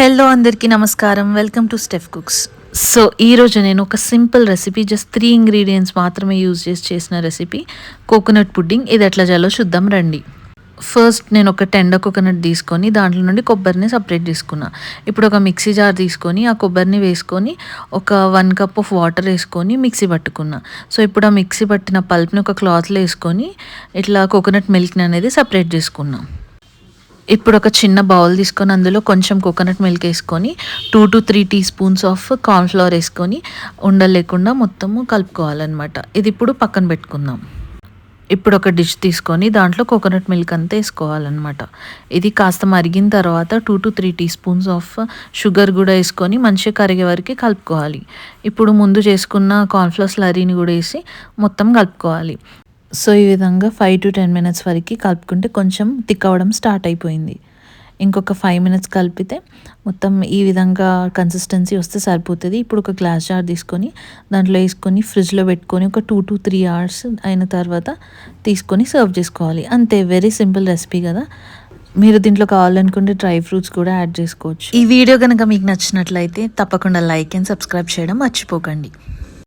Hello అందరికీ నమస్కారం. Welcome to Steph cooks so ఈరోజు నేను ఒక simple recipe just three ingredients మాత్రమే యూజ్ చేసి చేసిన రెసిపీ కోకోనట్ పుడ్డింగ్ ఇది ఎట్లా చేయాలో చూద్దాం రండి. ఫస్ట్ నేను ఒక టెండ కోకోనట్ తీసుకొని దాంట్లో నుండి కొబ్బరిని సపరేట్ తీసుకున్నా. ఇప్పుడు ఒక మిక్సీ జార్ తీసుకొని ఆ కొబ్బరిని వేసుకొని ఒక వన్ కప్ ఆఫ్ వాటర్ వేసుకొని మిక్సీ పట్టుకున్నా. సో ఇప్పుడు ఆ మిక్సీ పట్టిన పల్ప్ని ఒక క్లాత్లో వేసుకొని ఇట్లా కోకోనట్ మిల్క్ని అనేది సపరేట్ చేసుకున్నాం. ఇప్పుడు ఒక చిన్న బౌల్ తీసుకొని అందులో కొంచెం కోకోనట్ మిల్క్ వేసుకొని two to three teaspoons of cornflour వేసుకొని ఉండలేకుండా మొత్తము కలుపుకోవాలన్నమాట. ఇది ఇప్పుడు పక్కన పెట్టుకుందాం. ఇప్పుడు ఒక డిష్ తీసుకొని దాంట్లో కోకోనట్ మిల్క్ అంతా వేసుకోవాలన్నమాట. ఇది కాస్త మరిగిన తర్వాత two to three teaspoons of sugar కూడా వేసుకొని మంచిగా కరిగే వరకు కలుపుకోవాలి. ఇప్పుడు ముందు చేసుకున్న కార్న్ఫ్లవర్ స్లరీని కూడా వేసి మొత్తం కలుపుకోవాలి. సో ఈ విధంగా ఫైవ్ టు టెన్ మినిట్స్ వరకు కలుపుకుంటే కొంచెం థిక్ అవ్వడం స్టార్ట్ అయిపోయింది. ఇంకొక ఫైవ్ మినిట్స్ కలిపితే మొత్తం ఈ విధంగా కన్సిస్టెన్సీ వస్తే సరిపోతుంది. ఇప్పుడు ఒక గ్లాస్ జార్ తీసుకొని దాంట్లో వేసుకొని ఫ్రిడ్జ్లో పెట్టుకొని ఒక టూ టు త్రీ అవర్స్ అయిన తర్వాత తీసుకొని సర్వ్ చేసుకోవాలి. అంతే వెరీ సింపుల్ రెసిపీ కదా. మీరు దీంట్లో కావాలనుకుంటే డ్రై ఫ్రూట్స్ కూడా యాడ్ చేసుకోవచ్చు. ఈ వీడియో కనుక మీకు నచ్చినట్లయితే తప్పకుండా లైక్ అండ్ సబ్స్క్రైబ్ చేయడం మర్చిపోకండి.